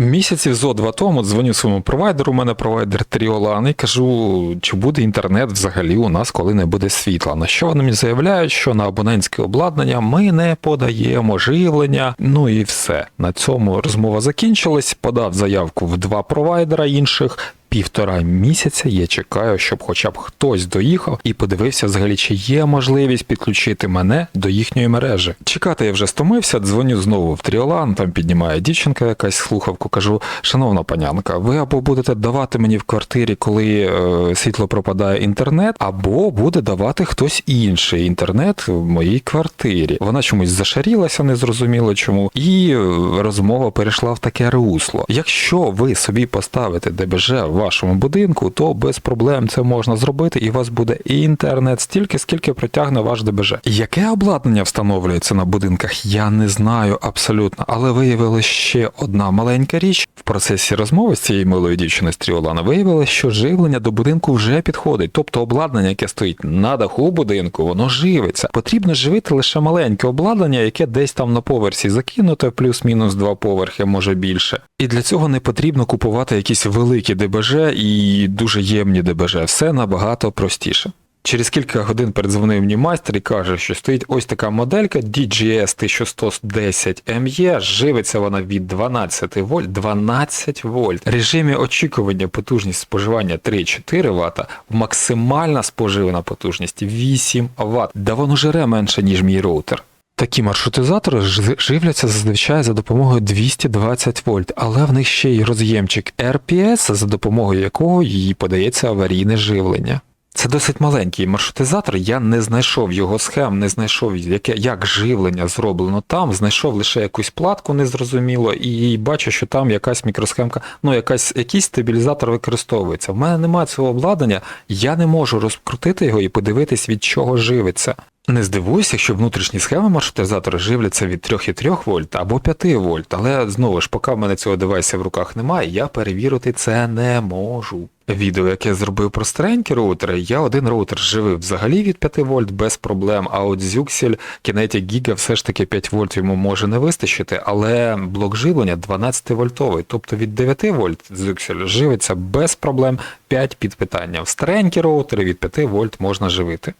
Місяців зо два тому дзвоню своєму провайдеру, у мене провайдер Тріолан, і кажу, чи буде інтернет взагалі у нас, коли не буде світла. На що вони мені заявляють, що на абонентське обладнання ми не подаємо живлення. Ну і все. На цьому розмова закінчилась. Подав заявку в два провайдера інших. Півтора місяця я чекаю, щоб хоча б хтось доїхав і подивився взагалі, чи є можливість підключити мене до їхньої мережі. Чекати я вже стомився, дзвоню знову в Тріолан, там піднімає дівчинка якась слухавку. Кажу, шановна панянка, ви або будете давати мені в квартирі, коли е, світло пропадає інтернет, або буде давати хтось інший інтернет в моїй квартирі. Вона чомусь зашарілася, незрозуміло чому, і е, розмова перейшла в таке русло. Якщо ви собі поставите ДБЖ в вашому будинку, то без проблем це можна зробити, і у вас буде інтернет стільки, скільки протягне ваш ДБЖ. Яке обладнання встановлюється на будинках, я не знаю абсолютно, але виявилось ще одна маленька річ. В процесі розмови з цією милою дівчиною з Тріолана виявилось, що живлення до будинку вже підходить. Тобто обладнання, яке стоїть на даху будинку, воно живиться. Потрібно живити лише маленьке обладнання, яке десь там на поверсі закинуте, плюс-мінус два поверхи, може більше. І для цього не потрібно купувати якісь великі ДБЖ і дуже ємні ДБЖ. Все набагато простіше. Через кілька годин передзвонив мені майстер і каже, що стоїть ось така моделька DGS 1110 ME, живиться вона від 12 вольт, 12 вольт. В режимі очікування потужність споживання 3-4 Вт, максимальна споживана потужність 8 Вт. Да воно жере менше, ніж мій роутер. Такі маршрутизатори живляться зазвичай за допомогою 220 вольт, але в них ще й роз'ємчик RPS, за допомогою якого їй подається аварійне живлення. Це досить маленький маршрутизатор, я не знайшов його схем, не знайшов, яке, як живлення зроблено там, знайшов лише якусь платку незрозуміло, і бачу, що там якась мікросхемка, ну якась, якийсь стабілізатор використовується. В мене немає цього обладнання, я не можу розкрутити його і подивитись, від чого живиться. Не здивуюся, якщо внутрішні схеми маршрутизатора живляться від 3,3 вольт або 5 вольт, але знову ж, поки в мене цього девайса в руках немає, я перевірити це не можу. Відео, яке зробив про старенькі роутери, я один роутер живив взагалі від 5 вольт без проблем, а от Zюксель Kinetic Giga все ж таки 5 вольт йому може не вистачити, але блок живлення 12 вольтовий, тобто від 9 вольт Zюксель живиться без проблем 5 під питанням. Старенькі роутери від 5 вольт можна живити.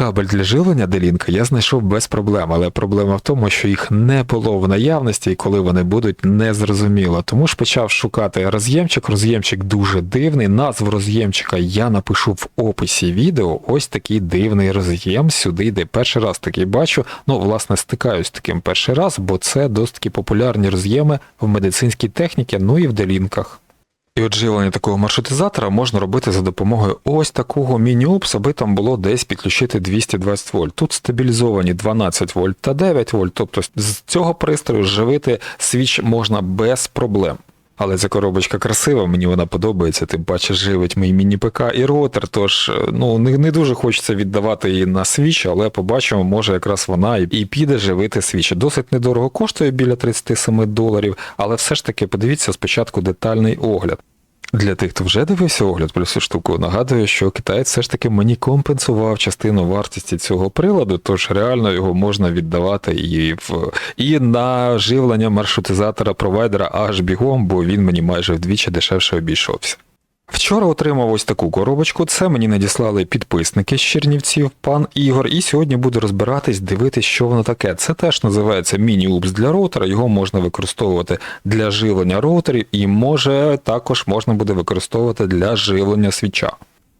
Кабель для живлення делінка я знайшов без проблем, але проблема в тому, що їх не було в наявності, і коли вони будуть, не зрозуміло. Тому ж почав шукати роз'ємчик. Роз'ємчик дуже дивний. Назву роз'ємчика я напишу в описі відео. Ось такий дивний роз'єм. Сюди йде. Перший раз такий бачу. Ну, власне, стикаюсь з таким перший раз, бо це досить популярні роз'єми в медицинській техніці, ну і в делінках. І от живлення такого маршрутизатора можна робити за допомогою ось такого міні-упс, аби там було десь підключити 220 вольт. Тут стабілізовані 12 вольт та 9 вольт, тобто з цього пристрою живити свіч можна без проблем. Але ця коробочка красива, мені вона подобається, тим паче живить мій міні-ПК і роутер, тож е, ну не, не дуже хочеться віддавати її на свіч, але побачимо, може якраз вона і, і піде живити свіч. Досить недорого коштує біля 37 доларів, але все ж таки подивіться спочатку детальний огляд. Для тих, хто вже дивився огляд про цю штуку, нагадую, що китаєць все ж таки мені компенсував частину вартості цього приладу, тож реально його можна віддавати і в і на живлення маршрутизатора провайдера аж бігом, бо він мені майже вдвічі дешевше обійшовся. Вчора отримав ось таку коробочку. Це мені надіслали підписники з Чернівців, пан Ігор, і сьогодні буду розбиратись, дивитись, що воно таке. Це теж називається міні-упс для роутера. Його можна використовувати для живлення роутерів, і може також можна буде використовувати для живлення свіча.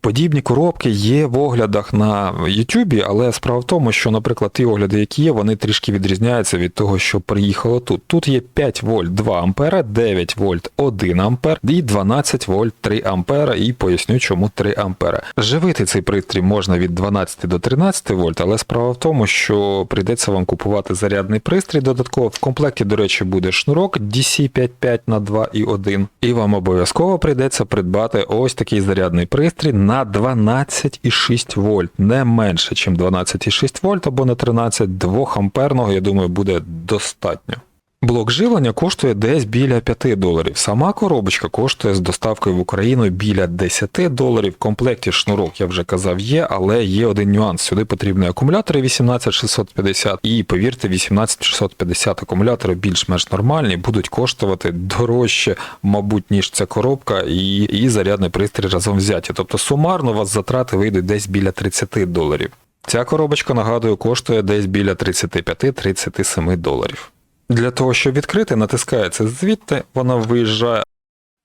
Подібні коробки є в оглядах на YouTube, але справа в тому, що, наприклад, ті огляди, які є, вони трішки відрізняються від того, що приїхало тут. Тут є 5 вольт 2 ампера, 9 вольт 1 ампер і 12 вольт 3 ампера, і поясню, чому 3 ампера. Живити цей пристрій можна від 12 до 13 вольт, але справа в тому, що прийдеться вам купувати зарядний пристрій додатково. В комплекті, до речі, буде шнурок DC55 на 2 і 1. І вам обов'язково прийдеться придбати ось такий зарядний пристрій на 12,6 вольт, не менше, ніж 12,6 вольт або на 13 2 амперного, я думаю, буде достатньо. Блок живлення коштує десь біля 5 доларів. Сама коробочка коштує з доставкою в Україну біля 10 доларів. В комплекті шнурок, я вже казав, є, але є один нюанс. Сюди потрібні акумулятори 18650 і повірте, 18650 акумулятори більш-менш нормальні, будуть коштувати дорожче, мабуть, ніж ця коробка і, і зарядний пристрій разом взяті. Тобто сумарно у вас затрати вийдуть десь біля 30 доларів. Ця коробочка, нагадую, коштує десь біля 35-37 доларів. Для того, щоб відкрити, натискається звідти, вона виїжджає.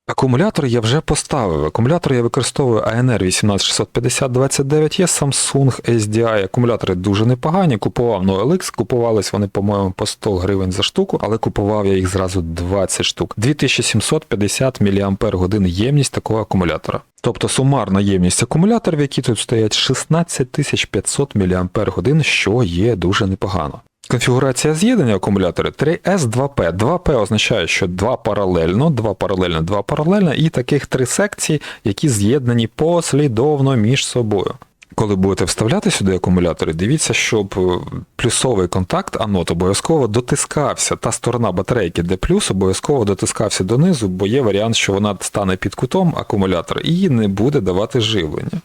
Акумулятор я вже поставив. Акумулятор я використовую ANR 18650-29 є Samsung SDI. Акумулятори дуже непогані. Купував на OLX, купувались вони, по-моєму, по 100 гривень за штуку, але купував я їх зразу 20 штук. 2750 мАч ємність такого акумулятора. Тобто сумарна ємність акумуляторів, які тут стоять, 16500 мАч, що є дуже непогано. Конфігурація з'єднання акумулятори 3S2P. 2P означає, що 2 паралельно, 2 паралельно, 2 паралельно, і таких три секції, які з'єднані послідовно між собою. Коли будете вставляти сюди акумулятори, дивіться, щоб е, плюсовий контакт анод обов'язково дотискався. Та сторона батарейки, де плюс, обов'язково дотискався донизу, бо є варіант, що вона стане під кутом акумулятора і не буде давати живлення.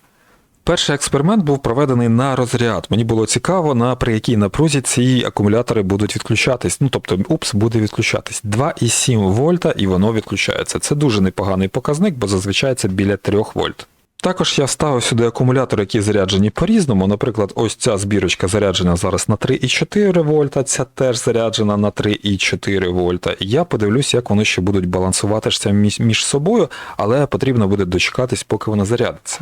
Перший експеримент був проведений на розряд. Мені було цікаво, на при якій напрузі ці акумулятори будуть відключатись. Ну тобто УПС буде відключатись 2,7 вольта і воно відключається. Це дуже непоганий показник, бо зазвичай це біля 3 вольт. Також я вставив сюди акумулятори, які заряджені по-різному. Наприклад, ось ця збірочка заряджена зараз на 3,4 вольта, ця теж заряджена на 3,4 вольта. Я подивлюсь, як вони ще будуть балансуватися між собою, але потрібно буде дочекатись, поки вона зарядиться.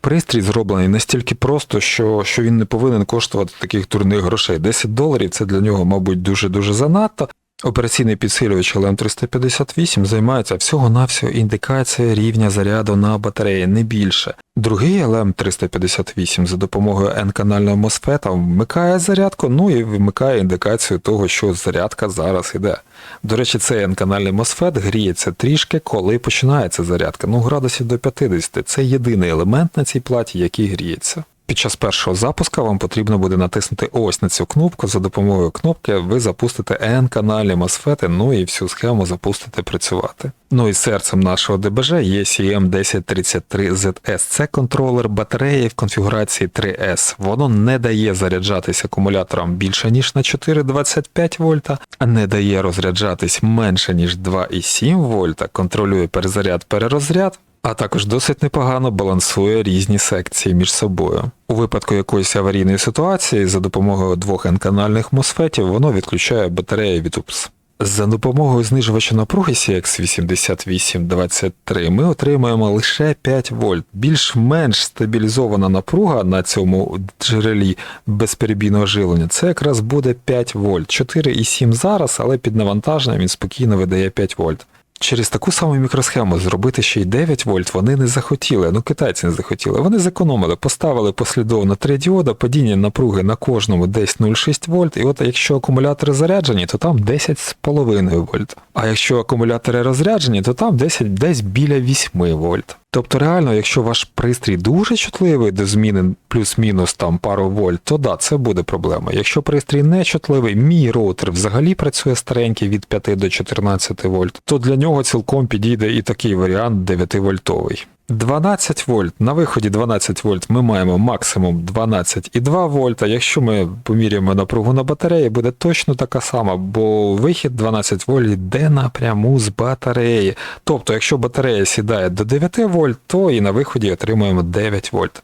Пристрій зроблений настільки просто, що, що він не повинен коштувати таких дурних грошей. 10 доларів це для нього, мабуть, дуже-дуже занадто. Операційний підсилювач LM358 займається всього-навсього індикацією рівня заряду на батареї, не більше. Другий LM358 за допомогою N-канального MOSFET вмикає зарядку, ну і вмикає індикацію того, що зарядка зараз іде. До речі, цей N-канальний MOSFET гріється трішки, коли починається зарядка. Ну, градусів до 50. Це єдиний елемент на цій платі, який гріється. Під час першого запуска вам потрібно буде натиснути ось на цю кнопку. За допомогою кнопки ви запустите N-каналі MOSFET, ну і всю схему запустите працювати. Ну і серцем нашого ДБЖ є CM1033ZS. Це контролер батареї в конфігурації 3S. Воно не дає заряджатись акумулятором більше ніж на 4,25 вольта, а не дає розряджатись менше ніж 2,7 вольта, контролює перезаряд-перерозряд. А також досить непогано балансує різні секції між собою. У випадку якоїсь аварійної ситуації за допомогою двох N-канальних мосфетів воно відключає батарею від УПС. За допомогою знижувача напруги CX8823 ми отримуємо лише 5 вольт. Більш-менш стабілізована напруга на цьому джерелі безперебійного живлення це якраз буде 5 вольт. 4,7 зараз, але під навантаженням він спокійно видає 5 вольт. Через таку саму мікросхему зробити ще й 9 вольт вони не захотіли, ну китайці не захотіли. Вони зекономили, поставили послідовно три діода, падіння напруги на кожному десь 0,6 вольт, і от якщо акумулятори заряджені, то там 10,5 вольт. А якщо акумулятори розряджені, то там 10 десь біля 8 вольт. Тобто реально, якщо ваш пристрій дуже чутливий до зміни плюс-мінус там пару вольт, то да, це буде проблема. Якщо пристрій не чутливий, мій роутер взагалі працює старенький від 5 до 14 вольт, то для нього цілком підійде і такий варіант 9 вольтовий. 12 вольт. На виході 12 вольт ми маємо максимум 12,2 вольта. Якщо ми поміряємо напругу на батареї, буде точно така сама, бо вихід 12 вольт йде напряму з батареї. Тобто, якщо батарея сідає до 9 вольт, то і на виході отримуємо 9 вольт.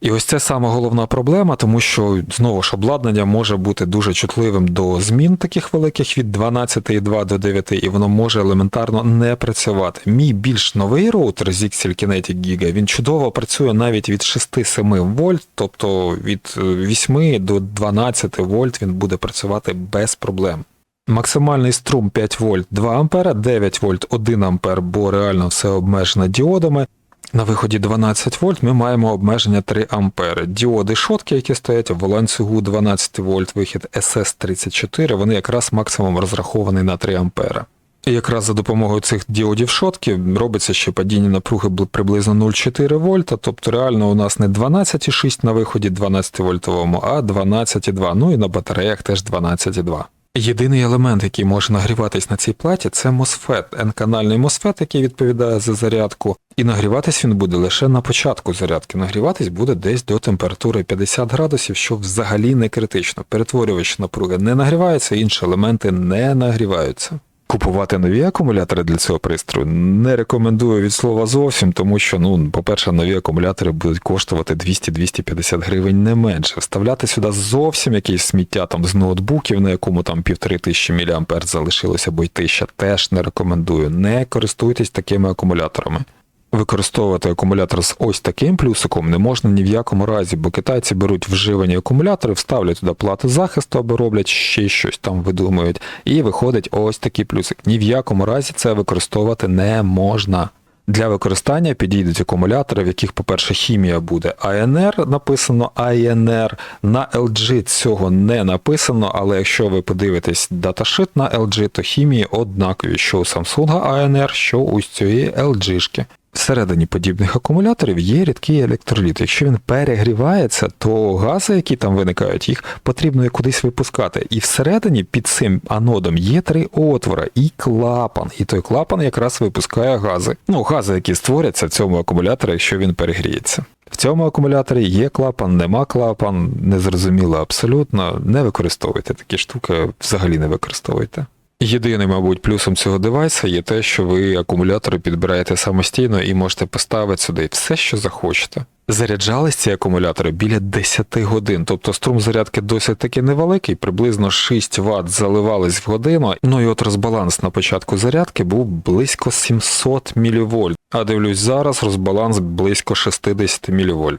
І ось це саме головна проблема, тому що знову ж обладнання може бути дуже чутливим до змін таких великих від 12,2 до 9, і воно може елементарно не працювати. Мій більш новий роутер Zixel Kinetic Giga, він чудово працює навіть від 6-7 вольт, тобто від 8 до 12 вольт він буде працювати без проблем. Максимальний струм 5 вольт 2 А, 9 вольт 1 А, бо реально все обмежено діодами. На виході 12 вольт ми маємо обмеження 3 ампери. Діоди шотки, які стоять в ланцюгу 12 вольт, вихід SS34, вони якраз максимум розраховані на 3 ампера. І якраз за допомогою цих діодів шотки робиться ще падіння напруги приблизно 0,4 вольта, тобто реально у нас не 12,6 на виході 12 вольтовому, а 12,2. Ну і на батареях теж 12,2. Єдиний елемент, який може нагріватись на цій платі, це MOSFET, N-канальний MOSFET, який відповідає за зарядку. І нагріватись він буде лише на початку зарядки. Нагріватись буде десь до температури 50 градусів, що взагалі не критично. Перетворювач напруги не нагрівається, інші елементи не нагріваються. Купувати нові акумулятори для цього пристрою не рекомендую від слова зовсім, тому що, ну, по-перше, нові акумулятори будуть коштувати 200-250 гривень не менше. Вставляти сюди зовсім якесь сміття там з ноутбуків, на якому там півтори тисячі міліампер залишилося, або й тисяча, теж не рекомендую. Не користуйтесь такими акумуляторами. Використовувати акумулятор з ось таким плюсиком не можна ні в якому разі, бо китайці беруть вживані акумулятори, вставлять туди плати захисту або роблять ще щось там видумують, і виходить ось такий плюсик. Ні в якому разі це використовувати не можна. Для використання підійдуть акумулятори, в яких, по-перше, хімія буде АНР, написано АНР. На LG цього не написано, але якщо ви подивитесь даташит на LG, то хімії однакові, що у Samsung АНР, що у цієї LG. Всередині подібних акумуляторів є рідкий електроліт. Якщо він перегрівається, то гази, які там виникають, їх потрібно кудись випускати. І всередині під цим анодом є три отвора і клапан. І той клапан якраз випускає гази. Ну, гази, які створяться в цьому акумуляторі, якщо він перегріється. В цьому акумуляторі є клапан, нема клапан, незрозуміло абсолютно. Не використовуйте такі штуки, взагалі не використовуйте. Єдиним, мабуть, плюсом цього девайса є те, що ви акумулятори підбираєте самостійно і можете поставити сюди все, що захочете. Заряджались ці акумулятори біля 10 годин, тобто струм зарядки досить таки невеликий, приблизно 6 Вт заливались в годину. Ну і от розбаланс на початку зарядки був близько 700 мВ, а дивлюсь зараз розбаланс близько 60 мВ.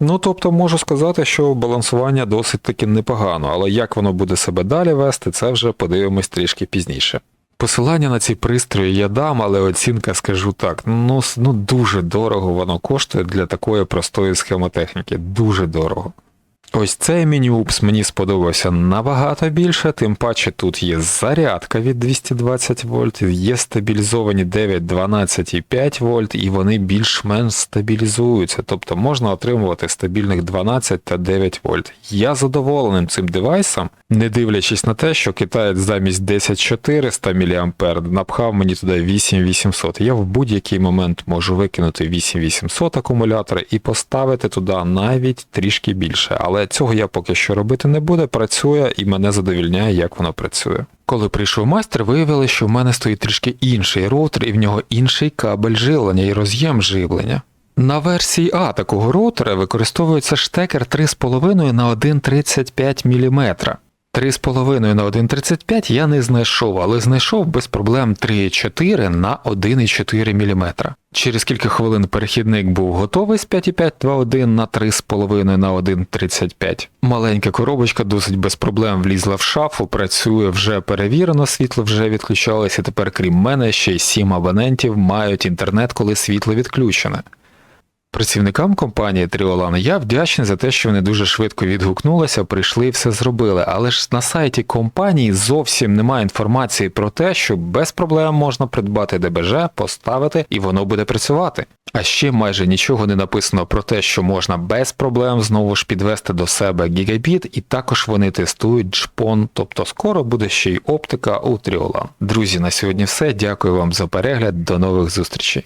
Ну, тобто можу сказати, що балансування досить таки непогано, але як воно буде себе далі вести, це вже подивимось трішки пізніше. Посилання на ці пристрої я дам, але оцінка скажу так: ну, ну дуже дорого воно коштує для такої простої схемотехніки. Дуже дорого. Ось цей міні-упс мені сподобався набагато більше, тим паче тут є зарядка від 220 вольт, є стабілізовані 9, 12 і 5 вольт, і вони більш-менш стабілізуються, тобто можна отримувати стабільних 12 та 9 вольт. Я задоволеним цим девайсом, не дивлячись на те, що китаєць замість 10400 мА напхав мені туди 8800. Я в будь-який момент можу викинути 8800 акумулятора і поставити туди навіть трішки більше. Але цього я поки що робити не буду, працює і мене задовільняє, як воно працює. Коли прийшов майстер, виявилося, що в мене стоїть трішки інший роутер і в нього інший кабель живлення і роз'єм живлення. На версії А такого роутера використовується штекер 3,5 на 1,35 мм. 3,5 на 1,35 я не знайшов, але знайшов без проблем 3,4 на 1,4 мм. Через кілька хвилин перехідник був готовий з 5,521 на 3,5 на 1,35. Маленька коробочка досить без проблем влізла в шафу, працює вже перевірено, світло вже відключалося, тепер крім мене ще й 7 абонентів мають інтернет, коли світло відключене. Працівникам компанії Triolan я вдячний за те, що вони дуже швидко відгукнулися, прийшли і все зробили. Але ж на сайті компанії зовсім немає інформації про те, що без проблем можна придбати ДБЖ, поставити і воно буде працювати. А ще майже нічого не написано про те, що можна без проблем знову ж підвести до себе гігабіт, і також вони тестують джпон, тобто скоро буде ще й оптика у Triolan. Друзі, на сьогодні все. Дякую вам за перегляд. До нових зустрічей.